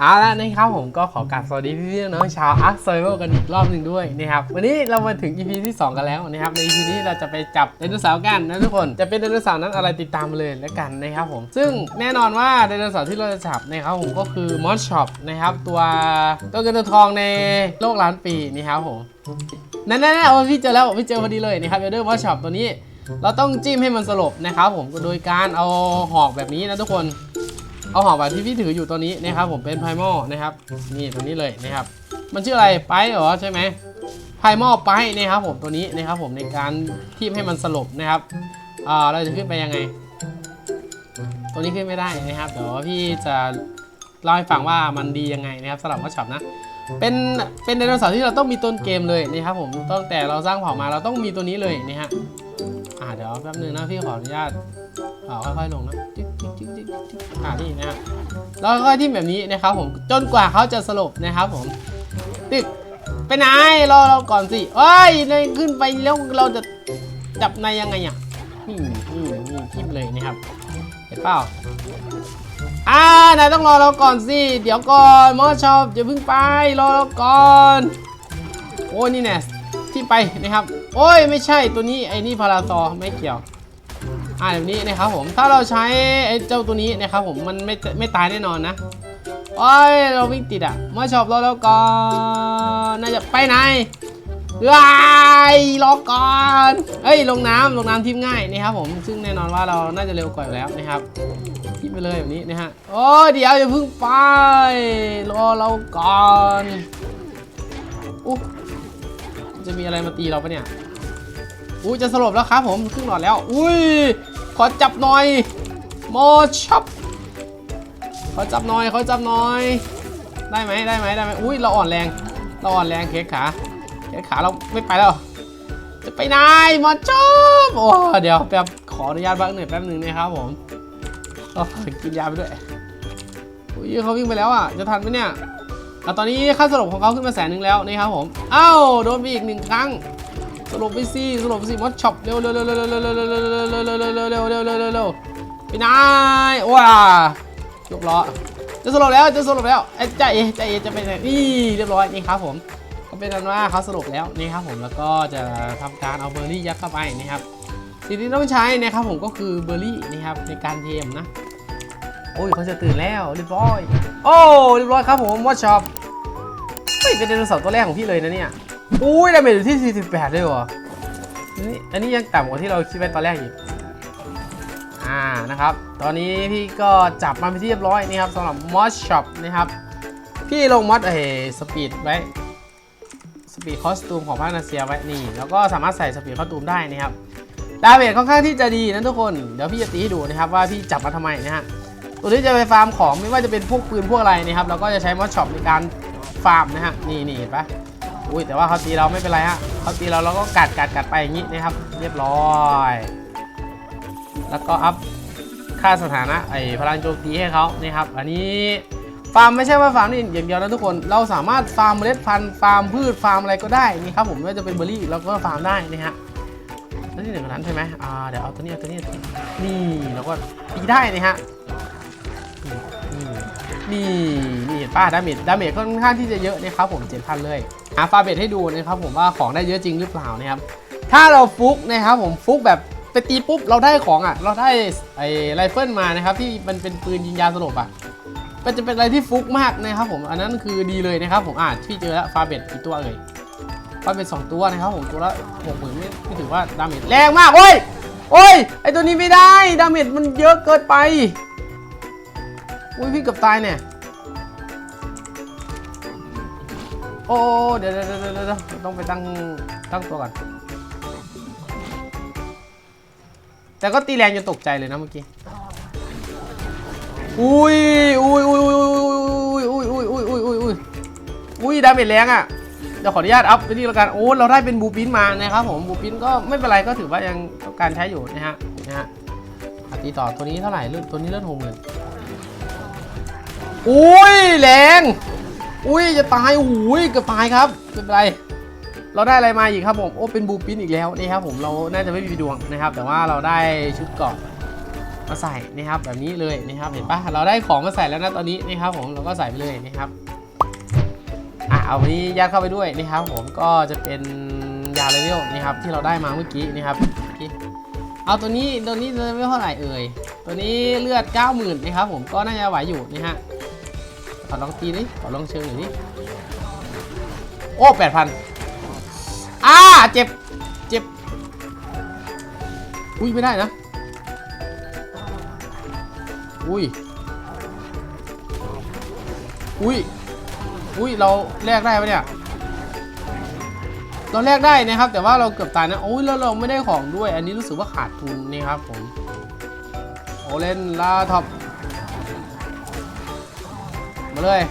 เอาละนะครับผมก็ขอกราบสวัสดีพี่ๆน้องชาวอาร์ตเซเบิลกันอีกรอบหนึ่งด้วยนะครับวันนี้เรามาถึง EP ที่ 2 กันแล้วนะครับใน EP นี้เราจะไปจับไดโนเสาร์กันนะทุกคนจะเป็นไดโนเสาร์นั้นอะไรติดตามเลยแล้วกันนะครับผม ซึ่งแน่นอนว่าไดโนเสาร์ที่เราจะจับนะครับผมก็คือมอสช็อปนะครับตัวตัวเงินตัวทองในโลกล้านปีนี่ครับผมนั่นๆๆอ้พี่เจอแล้วพี่เจอพอดีเลยนะครับเอเดอร์มอสช็อปตัวนี้ เราต้องจิ้มให้มันสลบนะครับผมโดยการเอาหอกแบบนี้นะทุกคน เอาหอมหวานที่พี่ถืออยู่ตัวนี้นะครับผมเป็นไพ่หม้อนะครับนี่ตัวนี้เลยนะครับ มันชื่ออะไรไปเหรอใช่ไหมไพ่หม้อลไปนะครับผมตัวนี้นะครับผมในการทีมให้มันสลบนะครับเราจะขึ้นไปยังไง ตัวนี้ขึ้นไม่ได้นะครับเดี๋ยวพี่จะเล่าให้ฟังว่ามันดียังไงนะครับสำหรับว่าช็อปนะเป็นเป็นไดโนเสาร์ที่เราต้องมีตัวเกมเลยนะครับผมตั้งแต่เราสร้างเผ่ามาเราต้องมีตัวนี้เลยนะฮะ อ่าเดี๋ยวแป๊บนึงนะพี่ขออนุญาตอ่ค่อยๆลงนะจิ๊กจิ๊กจิ๊กจิ๊กจิ๊กอ่านี่นะแล้วก็ที่แบบนี้นะครับผมจนกว่าเขาจะสลบนะครับผมติดไปไหนรอเราก่อนสิเอ้ยในขึ้นไปแล้วเราจะจับในยังไงอะนี่นี่นี่ทิปเลยนะครับเห็นเปล่าอ่านายต้องรอเราก่อนสิ เดี๋ยวก่อนมอชอบอย่าเพิ่งไป รอเราก่อน โอ้นี่แน่ ทิ้มไปนะครับ โอ้ยไม่ใช่ตัวนี้ไอ้นี่พาราซอไม่เกี่ยวอ่าแบบนี้นะครับผมถ้าเราใช้ไอ้เจ้าตัวนี้นะครับผมมันไม่ไม่ตายแน่นอนนะโอ้ยเราวิ่งติดอะมาชอบเราแล้วก่อนน่าจะไปไหนลายล็อก่อนเฮ้ยลงน้ำลงน้ำทิ้งง่ายนะครับผมซึ่งแน่นอนว่าเราน่าจะเร็วกว่าแล้วนะครับทิ้งไปเลยแบบนี้นะฮะโอ้เดี๋ยวอย่าพึ่งไปรอเราก่อนอ จะมีอะไรมาตีเราปะเนี่ย อุ้ยจะสลบแล้วครับผมครึ่งหลอดแล้ว อุ้ย ขอจับหน่อยโมชับขอจับหน่อยขอจับหน่อย ได้ไหมได้ไหมได้ไหมอุ้ยเราอ่อนแรง เราอ่อนแรงเคสขาเคสขาเราไม่ไปแล้วจะไปไหนมอชับโอ้เดี๋ยวแป๊บขออนุญาตบ้างหน่อยแป๊บหนึ่งนะครับผมกินยาไปด้วยอุ้ยเขาวิ่งไปแล้วอะจะทันไหมเนี่ย อะตอนนี้ค่าสลบของเขาขึ้นมาแสนหนึ่งแล้วนะครับผมอ้าวโดนไปอีกหนึ่งครั้งสลบไปสิสลบไปสิมดช็อปเร็วเร็วเร็วเร็วเร็วเร็วเร็วเร็วเร็วเร็วเร็วเร็วเร็วเร็วเร็วไปนายว้ายกล้อจะสลบแล้วจะสลบแล้วไอ้ใจใจจะไปไหนนี่เรียบร้อยนี่ครับผมก็เป็นอันว่าเขาสลบแล้วนี่ครับผมแล้วก็จะทำการเอาเบอร์รี่ยัดเข้าไปนะครับสิ่งที่ต้องใช้นะครับผมก็คือเบอร์รี่นะครับในการเทมนะโอ้ยเขาจะตื่นแล้วเรียบร้อย โอ้เรียบร้อยครับผมวอชช็อป เป็นไดโนเสาร์ตัวแรกของพี่เลยนะเนี่ย อุ้ยดาเมจอยู่ที่ 48เลยเหรออันนี้อันนี้ยังต่ำกว่าที่เราคิดไว้ตอนแรกอีก อ่า นะครับ ตอนนี้พี่ก็จับมาเป็นที่เรียบร้อยนี่ครับสำหรับมอสช็อปนะครับ พี่ลงมอสเอสปีดไว้ สปีดคอสตูมของพานาเซียไว้นี่ แล้วก็สามารถใส่สปีดคอสตูมได้นะครับ ดาเมจค่อนข้างที่จะดีนะทุกคน เดี๋ยวพี่จะตีให้ดูนะครับว่าพี่จับมาทำไมนะฮะ ตัวนี้จะไปฟาร์มของไม่ว่าจะเป็นพวกปืนพวกอะไรนะครับ เราก็จะใช้มอสช็อปในการ ฟาร์มนะฮะ นี่นี่เห็นปะอุ้ยแต่ว่าเขาตีเราไม่เป็นไรฮะเขาตีเราเราก็กัดกัดกัดไปอย่างนี้นะครับ เรียบร้อย แล้วก็อัพค่าสถานะไอ้พลังโจมตีให้เขานี่ครับ อันนี้ฟาร์มไม่ใช่ว่าฟาร์มนี่อย่างเดียวนะทุกคน เราสามารถฟาร์มเมล็ดพันธุ์ฟาร์มพืชฟาร์มอะไรก็ได้นี่ครับผมไม่ว่าจะเป็นเบอร์รี่เราก็ฟาร์มได้นะฮะแล้วที่หนึ่งนั้นใช่ไหมอ่าเดี๋ยวเอาตัวนี้เอาตัวนี้เอาตัวนี้นี่เราก็ตีได้นะฮะนี่ นี่าดาเมจดาเมจค่อนข้างที่จะเยอะนะครับผม7,000เลยหาฟาเบตให้ดูนะครับผมว่าของได้เยอะจริงหรือเปล่านะครับถ้าเราฟุกนะครับผมฟุกแบบไปตีปุ๊บเราได้ของอะ เราได้ไอ้ไรเฟิลมานะครับที่มันเป็นปืนยิงยาสลบอะมันจะเป็นอะไรที่ฟุกมากนะครับผมอันนั้นคือดีเลยนะครับผมอ่าที่เจอแล้วฟาเบตกี่ตัวเอ่ยฟาเบตสองตัวนะครับผมตัวละหกหมื่นไม่ไม่ถือว่าดาเมจแรงมากโอ้ยโอ้ยไอตัวนี้ไม่ได้ดาเมจมันเยอะเกินไปอุ้ยพี่เกับตายเนี่ย โอ้เดี๋ยวเดี๋ยวเดี๋ยวต้องไปตั้งตั้งตัวก่อน แต่ก็ตีแรงจนตกใจเลยนะเมื่อกี้ อุ้ยอุ้ยอุ้ยอุ้ยอุ้ยอุ้ยอุ้ยอุ้ยอุ้ยอุ้ยอุ้ยดาเมจแรงอะเดี๋ยวขออนุญาตอัพไปนี่แล้วกันโอ้เราได้เป็นบูปินมานะครับผมบูปินก็ไม่เป็นไรก็ถือว่ายังต้องการใช้อยู่นะฮะนะฮะอะตีต่อตัวนี้เท่าไหร่เลือดตัวนี้เลือดหกหมื่นอุ้ยแรง อุ้ยจะตายอุ้ยเกือบตายครับไม่เป็นไร เราได้อะไรมาอีกครับผมโอ้เป็นบูปินอีกแล้วนี่ครับผมเราน่าจะไม่มีดวงนะครับ แต่ว่าเราได้ชุดเกาะมาใส่นะครับแบบนี้เลยนะครับเห็นปะเราได้ของมาใส่แล้วนะตอนนี้นะครับผมเราก็ใส่ไปเลยนะครับอะเอาวันนี้ยัดเข้าไปด้วยนะครับผมก็จะเป็นยาเลเวลนะครับที่เราได้มาเมื่อกี้นะครับเอาตัวนี้ตัวนี้เลเวลเท่าไหร่เอ่ยตัวนี้เลือด 90,000นะครับผมก็น่าจะไหวอยู่นี่ฮะ ขอลองตีดิขอลองเชิงหน่อยดิโอ้8,000อ่าเจ็บ เจ็บ อุ้ยไม่ได้นะ อุ้ย อุ้ย อุ้ย เราแลกได้ปะเนี่ย เราแลกได้นะครับ แต่ว่าเราเกือบตายนะ โอ้ยแล้วเราไม่ได้ของด้วย อันนี้รู้สึกว่าขาดทุนนี่ครับผม โอเล่นลาท็อป มาเลย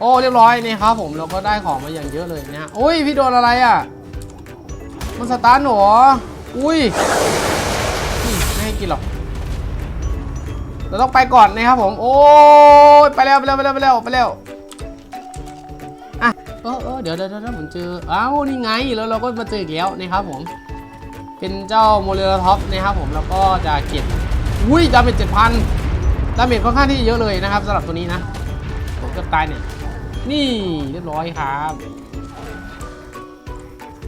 โอ้เรียบร้อยนี่ครับผมเราก็ได้ของมาอย่างเยอะเลยนะฮะโอ้ยพี่โดนอะไรอะมันสตาร์ทหนออุ้ยไม่ให้กินหรอกเราต้องไปก่อนนะครับผม โอ้ยไปแล้วไปแล้วไปแล้วไปแล้วไปแล้วอะเออเออเดี๋ยวเดี๋ยวเดี๋ยวผมเจออ้าวนี่ไงแล้วเราก็มาเจออีกแล้วนะครับผม เป็นเจ้าโมเรลท็อปนะครับผมแล้วก็จะเก็บอุ้ยดาเมจเจ็ดพันดาเมจค่อนข้างที่เยอะเลยนะครับสำหรับตัวนี้นะ กือบตายเนี่ยนี่เรียบร้อยครับ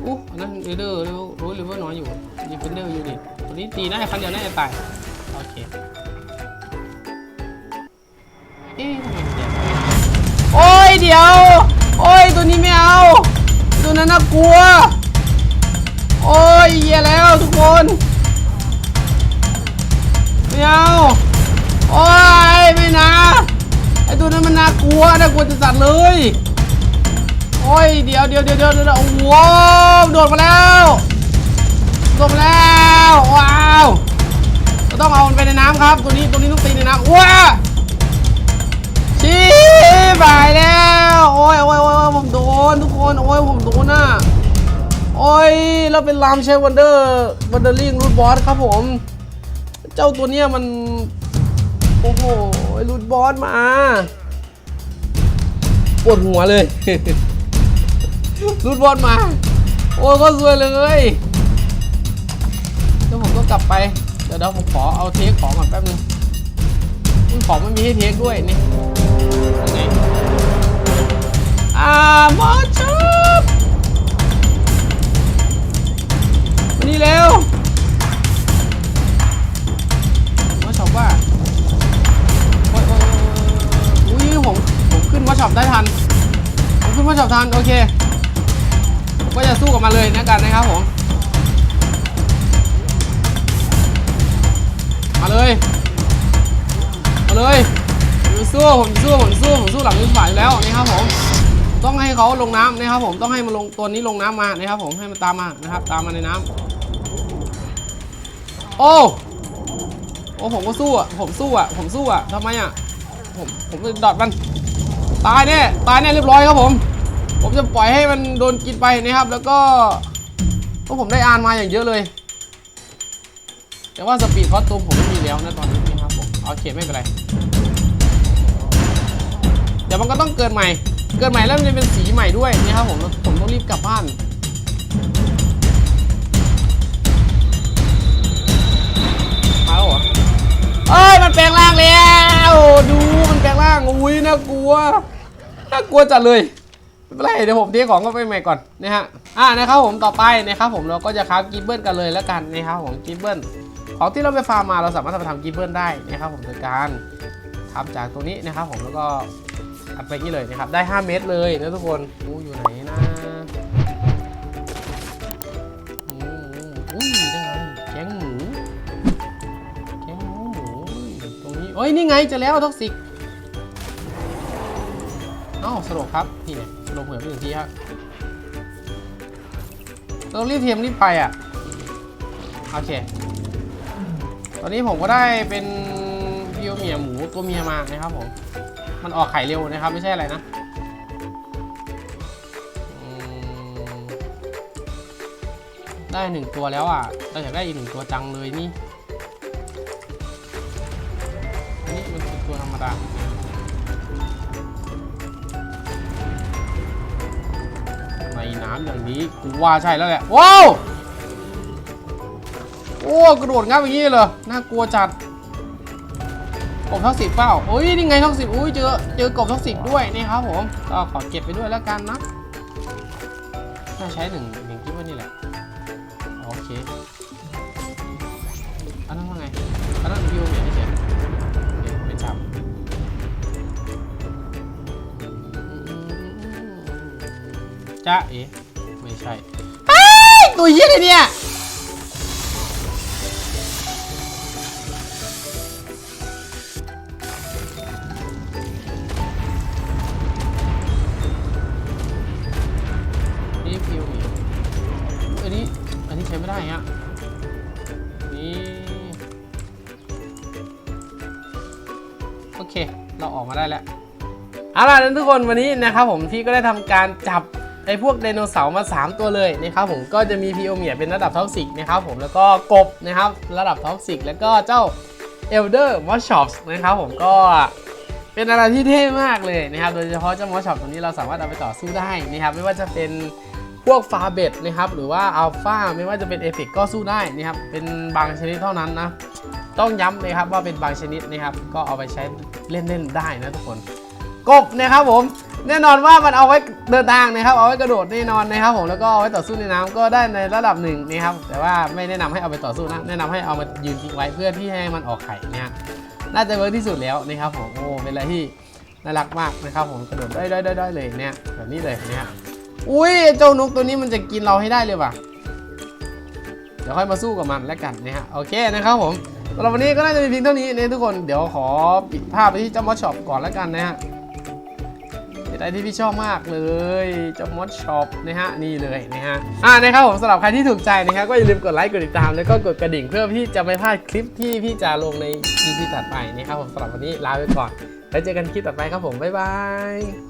อู้นนั้นเรเดอร์เร็วโอ้ยเรเวอร์น้อยอยู่ดีเฟนเดอร์อยู่นิตตัวนี้ตีได้คันเดียวน่าจะตายโอเคเอ๊ะทำไมมันเดี๋ยโอ้ยเดี๋ยว โอ้ยตัวนี้ไม่เอา ตัวนั้นน่ากลัว โอ้ยเหี้ยแล้วทุกคนไม่เอา โอ้ยไม่นะ ตัวนั้นมันน่ากลัวน่ากลัวจะจัดเลยโอ้ยเดี๋ยวเดี๋ยวเดี๋ยวเดี๋ยวเดี๋ยวโอ้โหโดดมาแล้วโดดมาแล้วว้าวเราต้องเอามันไปในน้ำครับ ตัวนี้ตัวนี้ต้องตีในน้ำว้าชิบหายแล้วโอ้ยโอ้ยโอ้ยผมโดนทุกคนโอ้ยผมโดนอะโอ้ยเราเป็นลามเชฟวันเดอร์วันเดอร์ลิงรูทบอสครับผม เจ้าตัวเนี้ยมัน อ้โหรูทบอสมา ปวดหัวเลยลุทบอสมา โอ้ยก็สวยเลยเดี๋ยวผมก็กลับไป เดี๋ยวเดี๋ยวผมขอเอาเทคของก่อนแป๊บนึงของไม่มีให้เทคด้วยนี่ยังไง กันเลยนะกันนะครับผม มาเลย มาเลยผมสู้ผมสู้ผมสู้ผมสู้หลังมือฝ่ายแล้วนะครับผมต้องให้เขาลงน้ำนะครับผมต้องให้มันลงตัวนี้ลงน้ำมานะครับผมให้มันตามมานะครับ ตามมาในน้ำโอ้โอ้ผมก็สู้อะผมสู้อะผมสู้อะทำไมอะผมผมจะดอดมันตายแน่ตายแน่เรียบร้อยครับผม ผมจะปล่อยให้มันโดนกินไปนะครับ แล้วก็ ก็ผมได้อ่านมาอย่างเยอะเลย แต่ว่าสปีดคอสตูมผมไม่มีแล้วนะตอนนี้นะครับผมโอเคไม่เป็นไร เดี๋ยวมันก็ต้องเกิดใหม่ เกิดใหม่แล้วมันจะเป็นสีใหม่ด้วยนะครับผมผมต้องรีบกลับบ้านมาแล้วเหรอเอ้ยมันแปลงร่างแล้ว ดูมันแปลงร่างอุ้ยน่ากลัวน่ากลัวจัดเลย ไม่เป็นไรเดี๋ยวผมเทของก็ไปใหม่ก่อนนะฮะอ่านะครับผมต่อไปนะครับผมเราก็จะคราฟกิบเบิลกันเลยแล้วกันนะครับผมกิบเบิลของที่เราไปฟาร์มมาเราสามารถทำไปทำกิบเบิลได้นะครับผมโดยการทำจากตรงนี้นะครับผมแล้วก็อัดไปนี้เลยนะครับได้ 5 เม็ดเลยนะทุกคนอู้อยู่ไหนนะหมูหมูอุ้ยได้ไงแกงหมูแกงหมูหมูตรงนี้โอ้ยนี่ไงจะแล้วท็อกซิกเอ้าสโลบครับนี่เนี่ย เผื่อไปหนึ่งทีครับเรารีบเทียมรีบไปอะ โอเค ตอนนี้ผมก็ได้เป็นพิวเมียหมูตัวเมียมานะครับผม มันออกไข่เร็วนะครับ ไม่ใช่อะไรนะได้หนึ่งตัวแล้วอะเราอยากได้อีกหนึ่งตัวจังเลยนี่ นน้ำอย่างนี้กูว่าใช่แล้วแหละว้าวโอ้กระโดดงับอย่างนี้เลยน่ากลัวจัดกบท็อกซิกเปล่าโอ้ยนี่ไงท็อกซิกอุ้ยเจอเจอกบท็อกซิกด้วยนี่ครับผมก็ขอเก็บไปด้วยแล้วกันนะน่าใช้หนึ่งหนึ่งกิ๊บไว้นี่แหละโอเคอันนั้นว่าไงอันนั้นวิวเหมียนเฉย จ้าเอ๋ไม่ใช่เอ้ยตัวเหี้ยอะไรเนี่ยนี่ฟิวอีกอันนี้ อันนี้ใช้ไม่ได้ฮะนี่ โอเค เราออกมาได้แล้วเอาล่ะนั้นทุกคนวันนี้นะครับผมพี่ก็ได้ทำการจับ ไอ้พวกไดโนเสาร์มา 3 ตัวเลยนะครับผมก็จะมีพีโอเมียเป็นระดับท็อกซิกนะครับผมแล้วก็กบนะครับระดับท็อกซิกแล้วก็เจ้าเอลเดอร์มอสชอปส์นะครับผมก็เป็นอะไรที่เท่มากเลยนะครับ โดยเฉพาะเจ้ามอสชอปตัวนี้เราสามารถเอาไปต่อสู้ได้นะครับไม่ว่าจะเป็นพวกฟาเบตนะครับหรือว่าอัลฟาไม่ว่าจะเป็นเอฟิกก็สู้ได้นะครับเป็นบางชนิดเท่านั้นนะต้องย้ำเลยครับว่าเป็นบางชนิดนะครับก็เอาไปใช้เล่นๆได้นะทุกคนกบนะครับผม แน่นอนว่ามันเอาไว้เดินทางนะครับ เอาไว้กระโดดแน่นอนนะครับผม แล้วก็เอาไว้ต่อสู้ในน้ำก็ได้ในระดับหนึ่งนะครับ แต่ว่าไม่แนะนำให้เอาไปต่อสู้นะ แนะนำให้เอามายืนทิ้งไว้เพื่อที่ให้มันออกไข่นะฮะน่าจะเวิร์กที่สุดแล้วนะครับผม โอ้ เป็นอะไรที่น่ารักมากนะครับผม กระโดดได้ได้ได้ได้เลยเนี่ยแบบนี้เลยเนี่ยอุ้ยเจ้านกตัวนี้มันจะกินเราให้ได้เลยว่ะ เดี๋ยวค่อยมาสู้กับมันแล้วกันนะฮะ โอเคนะครับผมสำหรับวันนี้ก็น่าจะมีเพียงเท่านี้นะทุกคน เดี๋ยวขอปิดภาพไปที่เจ้ามอสช็อปก่อนแล้วกันนะฮะ เป็นอะไรที่พี่ชอบมากเลยเจ้ามอดช็อปนะฮะนี่เลยนะฮะอ่านะครับผมสำหรับใครที่ถูกใจนะครับก็อย่าลืมกดไลค์กดติดตามแล้วก็กดกระดิ่งเพื่อที่จะไม่พลาดคลิปที่พี่จะลงใน EP ถัดไปนะครับผมสำหรับวันนี้ลาไปก่อนแล้วเจอกันคลิปต่อไปครับผมบ๊ายบาย